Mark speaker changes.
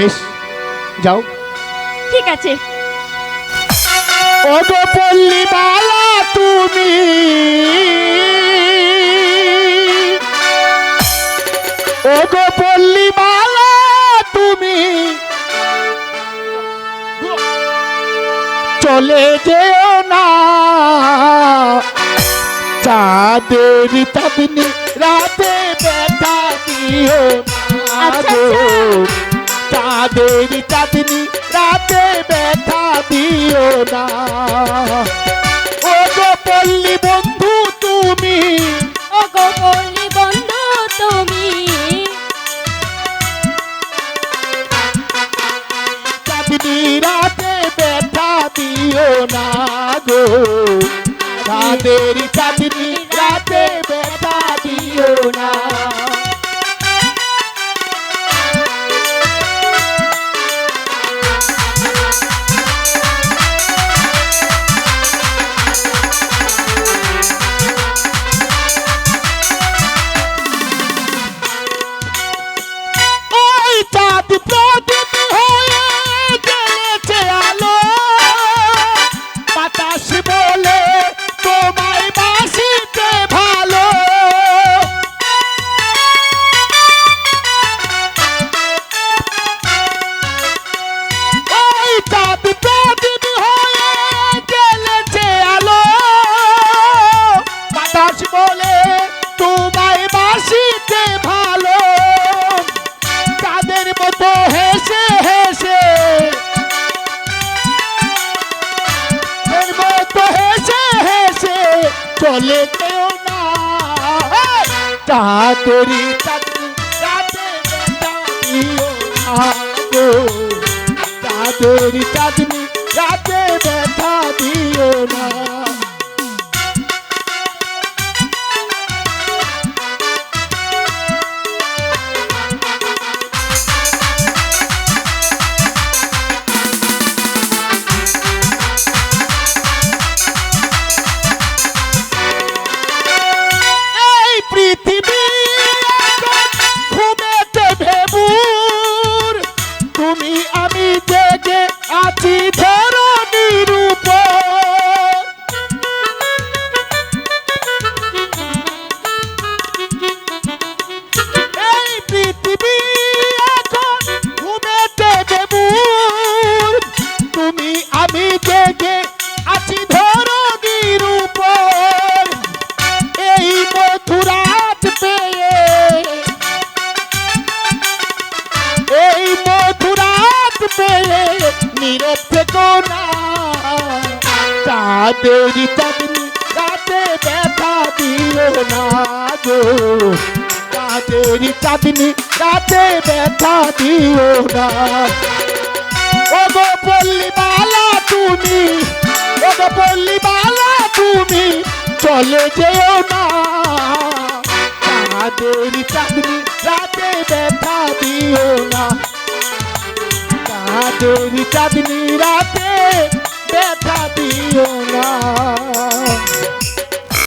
Speaker 1: বেশ যাও।
Speaker 2: ঠিক আছে।
Speaker 1: পল্লী বালা তুমি ও গো পল্লী বালা তুমি চলে যেও না। চাঁদের চাঁদনি রাতে ব্যথা দিও। চাঁদের চাঁদনি রাতে ব্যথা দিও না। ও গো পল্লী বন্ধু তুমি
Speaker 2: ও গো বলি বন্ধু তুমি।
Speaker 1: চাঁদনি রাতে ব্যথা দিও না গো। চাঁদের চাঁদনি চলে কেউ না। গো চাঁদরি চাঁদনি রাতে ব্যথা দিও না। নীরব থেকো না চাঁদের চাঁদনি রাতে ব্যথা দিও না গো চাঁদের চাঁদনি রাতে ব্যথা দিও না ও গো পল্লী বালা তুমি ও গো পল্লী বালা তুমি চলে যেও না চাঁদের চাঁদনি রাতে ব্যথা দিও না তেরি চাঁদনি রাতে ব্যথা দিও না।